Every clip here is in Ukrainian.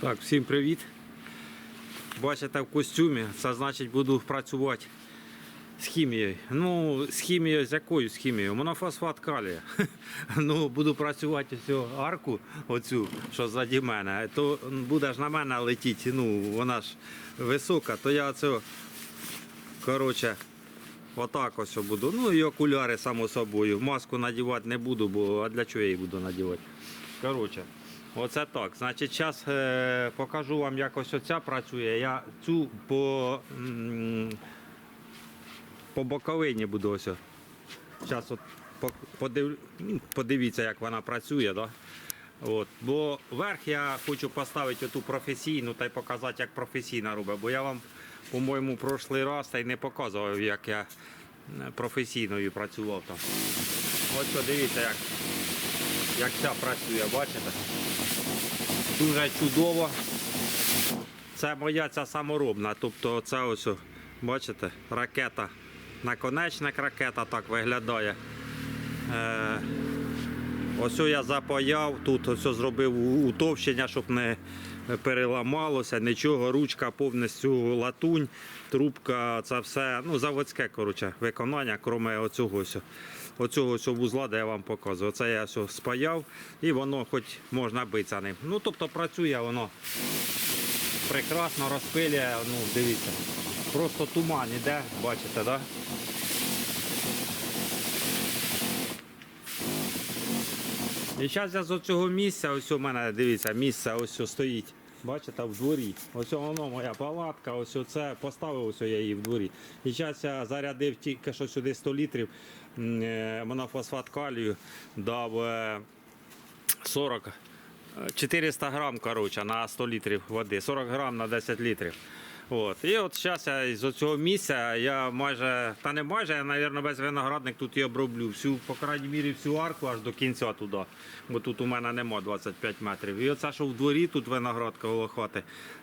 Так, всім привіт. Бачите, в костюмі, це значить буду працювати з хімією. Ну, з хімією, з якою з хімією? Монофосфат калія. Ну, буду працювати цю арку, оцю, що ззаді мене, то буде ж на мене летіти, ну, вона ж висока, то я оце, коротше, отак ось буду. Ну і окуляри, само собою. Маску надівати не буду, бо а для чого я її буду надівати? Коротше, оце так. Значить, зараз е, покажу вам, як ось оця працює. Я цю по, по боковині буду ось. Зараз подив, ну, подивіться, як вона працює. Да? От. Бо верх я хочу поставити оту професійну та й показати, як професійна робить. Бо я вам, по-моєму, прошлий раз та й не показував, як я е, професійною працював там. Ось подивіться, як, як ця працює, бачите? Дуже чудово. Це моя ця саморобна. Тобто це ось, бачите, ракета. Наконечник ракета так виглядає. Е, ось я запаяв, тут ось зробив утовщення, щоб не переламалося, нічого, ручка повністю латунь, трубка, це все, ну, заводське коротше, виконання, крім оцього. ось. Оцього ось вузла, де я вам показую. Це я все спаяв і воно хоч можна битися ним. Ну, тобто працює воно прекрасно розпилює, ну дивіться. Просто туман іде, бачите, так? Да? І зараз я з цього місця, ось у мене, дивіться, місце ось стоїть. Бачите, в дворі. Ось воно моя палатка, ось це поставив ось я її в дворі. І зараз я зарядив тільки що сюди 100 літрів е, монофосфат калію, дав е, 40, е, 400 грам коротше, на 100 літрів води, 40 грам на 10 літрів. От. І от зараз я з цього місця я майже, та не майже, я, мабуть, весь виноградник тут і оброблю. Всю, по крайній мірі, всю арку аж до кінця туди. Бо тут у мене нема 25 метрів. І оце, що в дворі тут виноград коло.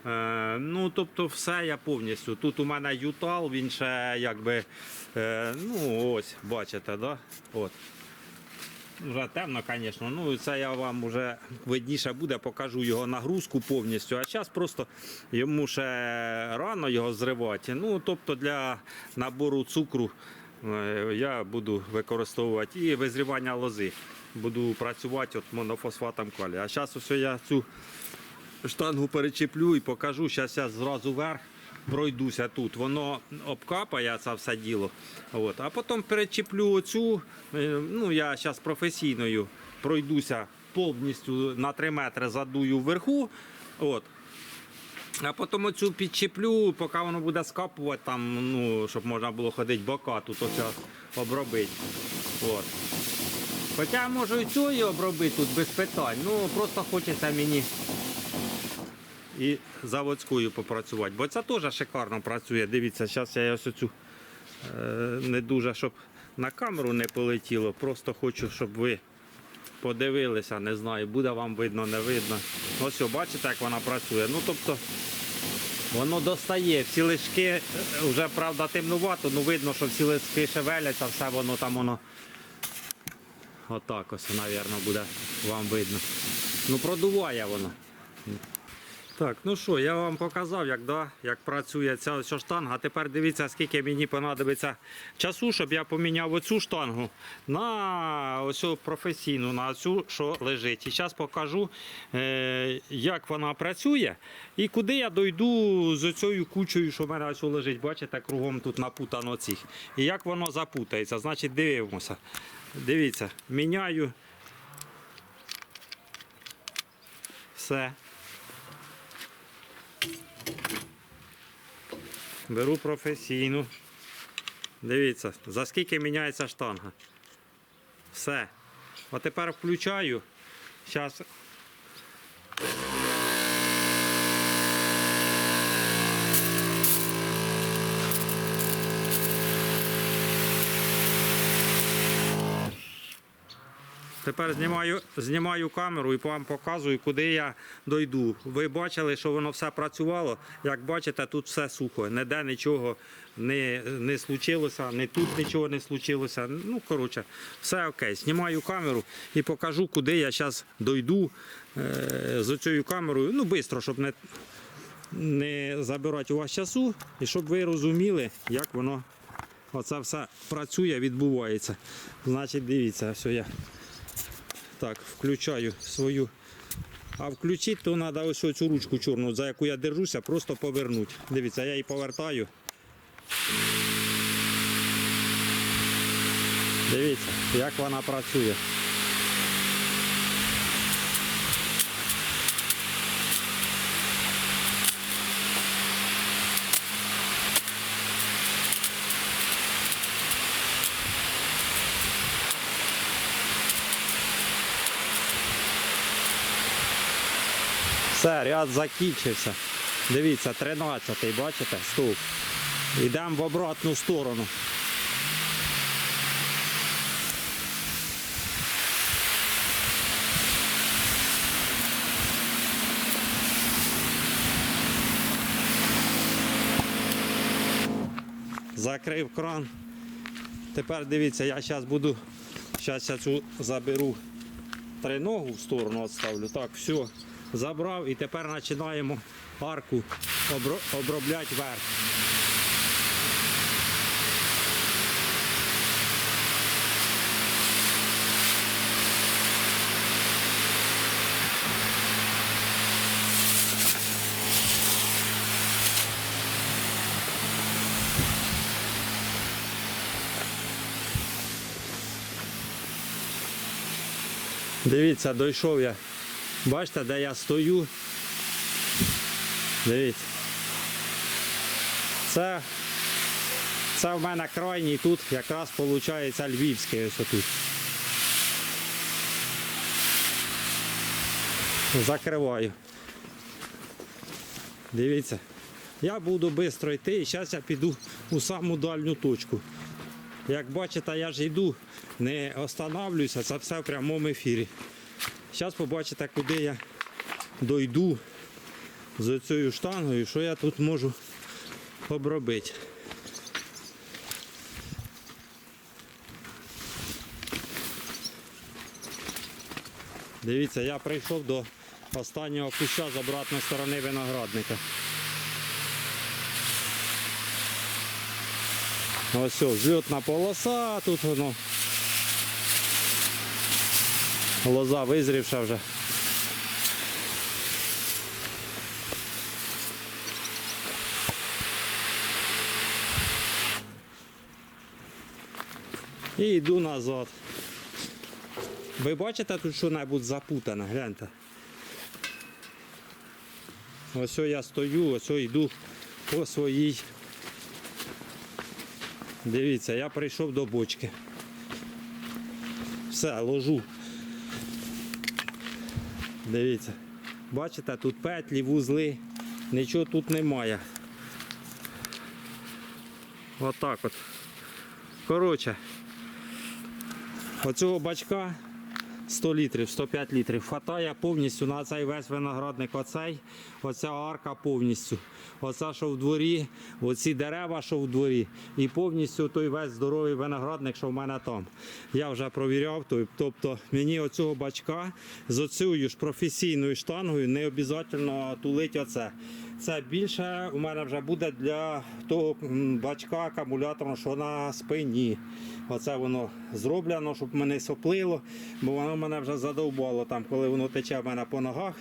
Е, ну, тобто все я повністю. Тут у мене ютал, він ще якби, е, ну ось, бачите, да? От. Вже темно, звісно. Ну, це я вам вже видніше буде, покажу його нагрузку повністю. А зараз просто йому ще рано його зривати. Ну, тобто для набору цукру е, я буду використовувати і визрівання лози. Буду працювати от монофосфатом калія. А зараз я цю штангу перечеплю і покажу. Зараз я зразу вверх пройдуся тут. Воно обкапає це все діло. От. А потім перечеплю оцю. е, Ну, я зараз професійною пройдуся повністю на 3 метри задую вверху. От. А потім оцю підчеплю, поки воно буде скапувати, там, ну, щоб можна було ходити бока, тут оце обробити. От. Хоча можу і цю обробити тут без питань. Ну просто хочеться мені і заводською попрацювати. Бо це теж шикарно працює. Дивіться, зараз я ось цю е, не дуже, щоб на камеру не полетіло. Просто хочу, щоб ви подивилися, не знаю, буде вам видно, не видно. Ось, бачите, як вона працює. Ну, тобто, воно достає всі лишки, е, вже правда темнувато, ну видно, що всі лишки шевеляться, все воно там воно. Отак ось, мабуть, буде вам видно. Ну, продуває воно. Так, ну що, я вам показав, як, да, як працює ця ось штанга. Тепер дивіться, скільки мені понадобиться часу, щоб я поміняв оцю штангу на ось професійну, на цю, що лежить. І зараз покажу, е, як вона працює і куди я дойду з цією кучею, що в мене ось лежить. Бачите, кругом тут напутано цих. І як воно запутається. Значить, дивимося. Дивіться, міняю. Все. Беру професійну. Дивіться, за скільки міняється штанга. Все. А тепер включаю. Зараз. Тепер знімаю, знімаю камеру і вам показую, куди я дойду. Ви бачили, що воно все працювало. Як бачите, тут все сухо. Ніде нічого не, не случилося, не тут нічого не случилося. Ну, коротше, все окей. Знімаю камеру і покажу, куди я зараз дойду е, з цією камерою. Ну, швидко, щоб не, не забирати у вас часу, і щоб ви розуміли, як воно оце все працює, відбувається. Значить, дивіться, все я так включаю свою. А включити, то треба ось цю ручку чорну, за яку я держуся, просто повернути. Дивіться, я її повертаю. Дивіться, як вона працює. Все, ряд закінчився. Дивіться, 13-й, бачите, стовп. Йдемо в обратну сторону. Закрив кран. Тепер дивіться, я зараз буду. Зараз я цю заберу триногу в сторону відставлю. Так, все, забрав і тепер починаємо арку обробляти верх. Дивіться, дійшов я. Бачите, де я стою. Дивіться. Це, це в мене крайній тут якраз виходить львівський ось отут. Закриваю. Дивіться. Я буду швидко йти і зараз я піду у саму дальню точку. Як бачите, я ж йду, не останавливаюся, це все в прямому ефірі. Зараз побачите, куди я дойду з цією штангою, що я тут можу обробити. Дивіться, я прийшов до останнього куща з обратної сторони виноградника. Ось все, зльотна полоса, тут воно. Лоза визрівша вже. І йду назад. Ви бачите тут що-небудь запутане, гляньте. Ось я стою, ось йду по своїй Дивіться, я прийшов до бочки. Все, ложу. Дивіться. Бачите, тут петлі, вузли, нічого тут немає. Отак от. Коротше, оцього бачка 100 літрів, 105 літрів. Хватає повністю на цей весь виноградник. Оцей, оця арка повністю. Оце, що в дворі, оці дерева, що в дворі. І повністю той весь здоровий виноградник, що в мене там. Я вже провіряв. Тобто мені оцього бачка з оцею ж професійною штангою не обов'язково тулить оце. Це більше у мене вже буде для того бачка акумуляторного, що на спині. Оце воно зроблено, щоб мене соплило, бо воно мене вже задовбало там, коли воно тече в мене по ногах,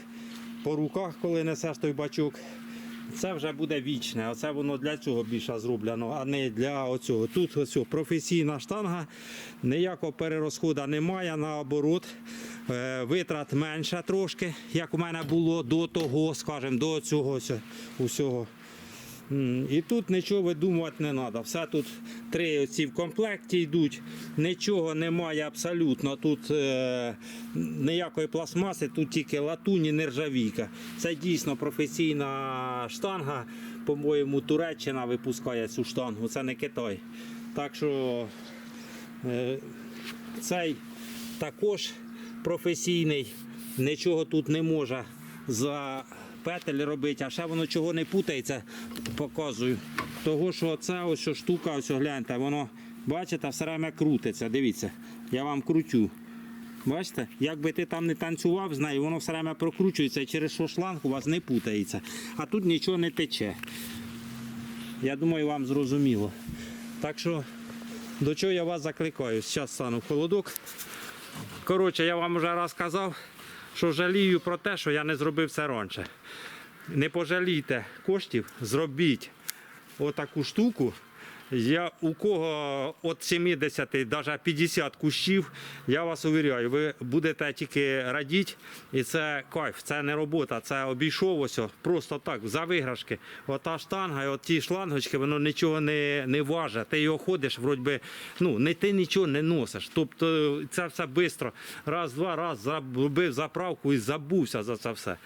по руках, коли несеш той бачок. Це вже буде вічне. Оце воно для цього більше зроблено, а не для оцього. Тут ось професійна штанга, ніякого перерозходу немає, наоборот, витрат менше трошки, як у мене було до того, скажімо, до цього усього. І тут нічого видумувати не треба. Все тут три оці в комплекті йдуть. Нічого немає абсолютно. Тут е, ніякої пластмаси, тут тільки латунь і нержавійка. Це дійсно професійна штанга. По-моєму, Туреччина випускає цю штангу, це не Китай. Так що е, цей також професійний, нічого тут не може за петель робити, а ще воно чого не путається, показую. Того, що це ось штука, ось гляньте, воно, бачите, все время крутиться. Дивіться, я вам крутю. Бачите, як би ти там не танцював з нею, воно все время прокручується і через що шланг у вас не путається. А тут нічого не тече. Я думаю, вам зрозуміло. Так що, до чого я вас закликаю? Зараз стану холодок. Коротше, я вам вже раз казав, що жалію про те, що я не зробив це раніше. Не пожалійте коштів, зробіть отаку штуку. Я у кого від 70 навіть 50 кущів, я вас увіряю, ви будете тільки радіти, і це кайф, це не робота, це обійшов ось просто так, за виграшки. Ота штанга, і от ті шлангочки, воно нічого не, не важить. Ти його ходиш, вроді би, ну, не ти нічого не носиш. Тобто це все швидко. Раз, два, раз зробив заправку і забувся за це все.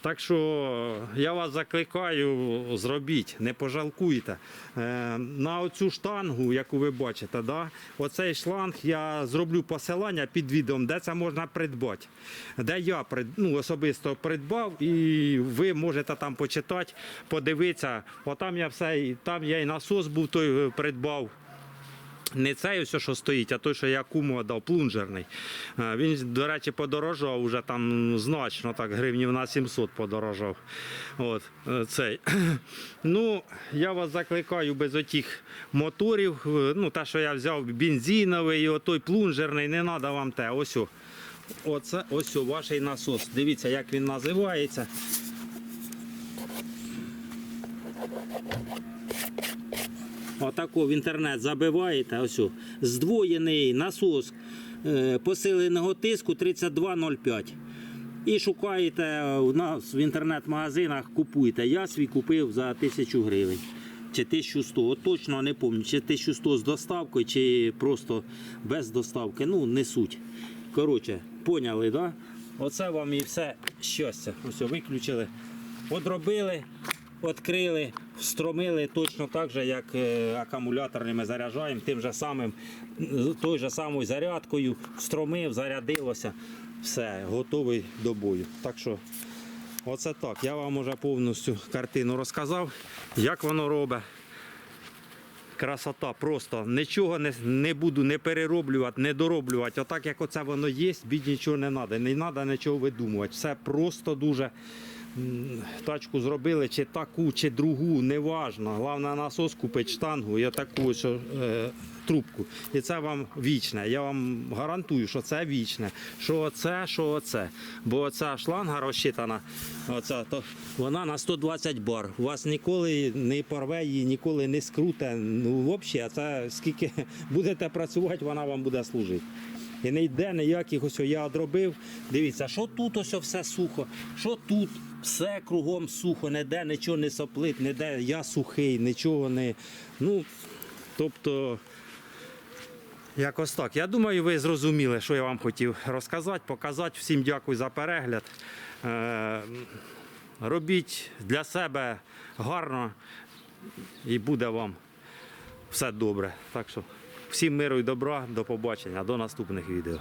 Так що я вас закликаю, зробіть, не пожалкуйте. Е, На оцю штангу, яку ви бачите, да, оцей шланг я зроблю посилання під відео, де це можна придбати. Де я ну, особисто придбав, і ви можете там почитати, подивитися. Отам я все, там я і насос був той е, придбав. Не цей ось, що стоїть, а той, що я куму дав, плунжерний. Е, Він, до речі, подорожав уже там значно, так, гривнів на 700 подорожав. От, е, цей. Ну, я вас закликаю без отих моторів. е, Ну, те, що я взяв бензиновий, і отой плунжерний, не треба вам те. Ось. Оце ось ваш насос. Дивіться, як він називається. Отако в інтернет забиваєте, ось здвоєний насос е, посиленого тиску 3205. І шукаєте у нас в інтернет-магазинах, купуєте. Я свій купив за 1000 гривень. Чи 1100, от точно не пам'ятаю, чи 1100 з доставкою, чи просто без доставки. Ну, не суть. Коротше, поняли, да? Оце вам і все щастя. Ось виключили. Одробили, відкрили, встромили точно так же, як е, акумуляторний ми заряджаємо, тим же самим, той же самою зарядкою, встромив, зарядилося. Все, готовий до бою. Так що, оце так. Я вам уже повністю картину розказав, як воно робить. Красота, просто нічого не, не буду не перероблювати, не дороблювати. Отак як оце воно є, бід нічого не треба. Не треба нічого видумувати. Все просто дуже тачку зробили, чи таку, чи другу, неважно. Головне насос купити штангу і таку ось, е, трубку. І це вам вічне. Я вам гарантую, що це вічне. Що оце, що оце. Бо ця шланга розчитана, оця, то вона на 120 бар. У вас ніколи не порве її, ніколи не скруте. Ну, взагалі, а це скільки будете працювати, вона вам буде служити. І не йде ніяких ось я одробив. Дивіться, що тут ось все сухо, що тут все кругом сухо, ніде нічого не соплить, ніде я сухий, нічого не. Ну, тобто. Якось так. Я думаю, ви зрозуміли, що я вам хотів розказати, показати. Всім дякую за перегляд. Е, Робіть для себе гарно і буде вам все добре. Так що всім миру і добра, до побачення, до наступних відео.